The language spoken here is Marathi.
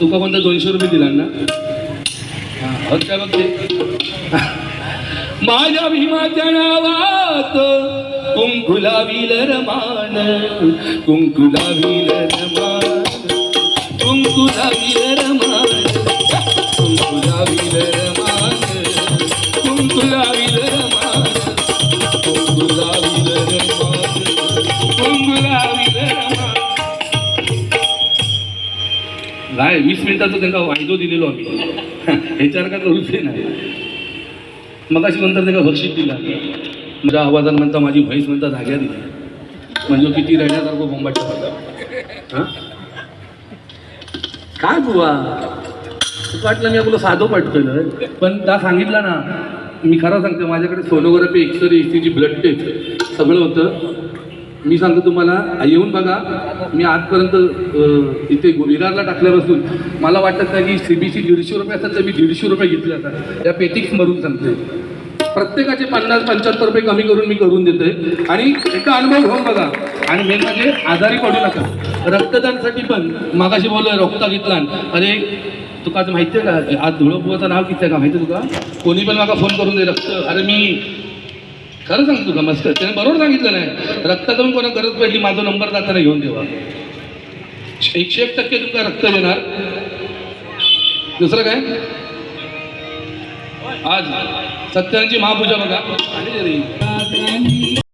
तुका कोणता दोनशे रुपये दिला ना हा, हो माझ्या भीमाच्या नावात कुंकुला विलरमान कुंकुला विलरमान कुंकुला विल रमान नाही वीस मिनिटाचा त्यांना वायदो दिलेलो आम्ही. ह्याच्यावर काय करूच नाही मग अशी नंतर त्यांना बक्षीस दिला माझ्या आवाजानं म्हणता माझी भैस म्हणता धाग्या दिल्या. म्हणजे किती रडण्यासारखं बोंबाट हां? काय बुवा? तू वाटलं मी आपलं साधं पाठवलं पण त्या सांगितलं ना मी खरं सांगते माझ्याकडे सोनोग्राफी एक्सरे ची ब्लड टेस्ट सगळं होतं. मी सांगतो तुम्हाला येऊन बघा. मी आजपर्यंत इथे विरारला टाकल्यापासून मला वाटत नाही की सी बी सी दीडशे रुपये असतात तर मी दीडशे रुपये घेतले आता. त्या पेटिक्स मरून सांगते प्रत्येकाचे पन्नास पंच्याहत्तर रुपये कमी करून मी करून देतोय. आणि एका अनुभव घेऊन बघा. आणि मेन म्हणजे आजारी पडू नका. रक्तदानसाठी पण मागाशी बोललो रक्त घेतला. अरे तुका आज माहिती आहे का? आज धुळपुवाचं नाव किती आहे का? माहिती आहे तुका? कोणी पण मला फोन करून दे रक्त. अरे मी खरं सांगतो का मस्त त्याने बरोबर सांगितलं नाही. रक्त जाऊन कोणा गरज पडली माझा नंबर जाताना घेऊन ठेवा. एकशे एक टक्के तुमका रक्त देणार दुसरं काय? आज सत्यांची महापूजा बघा.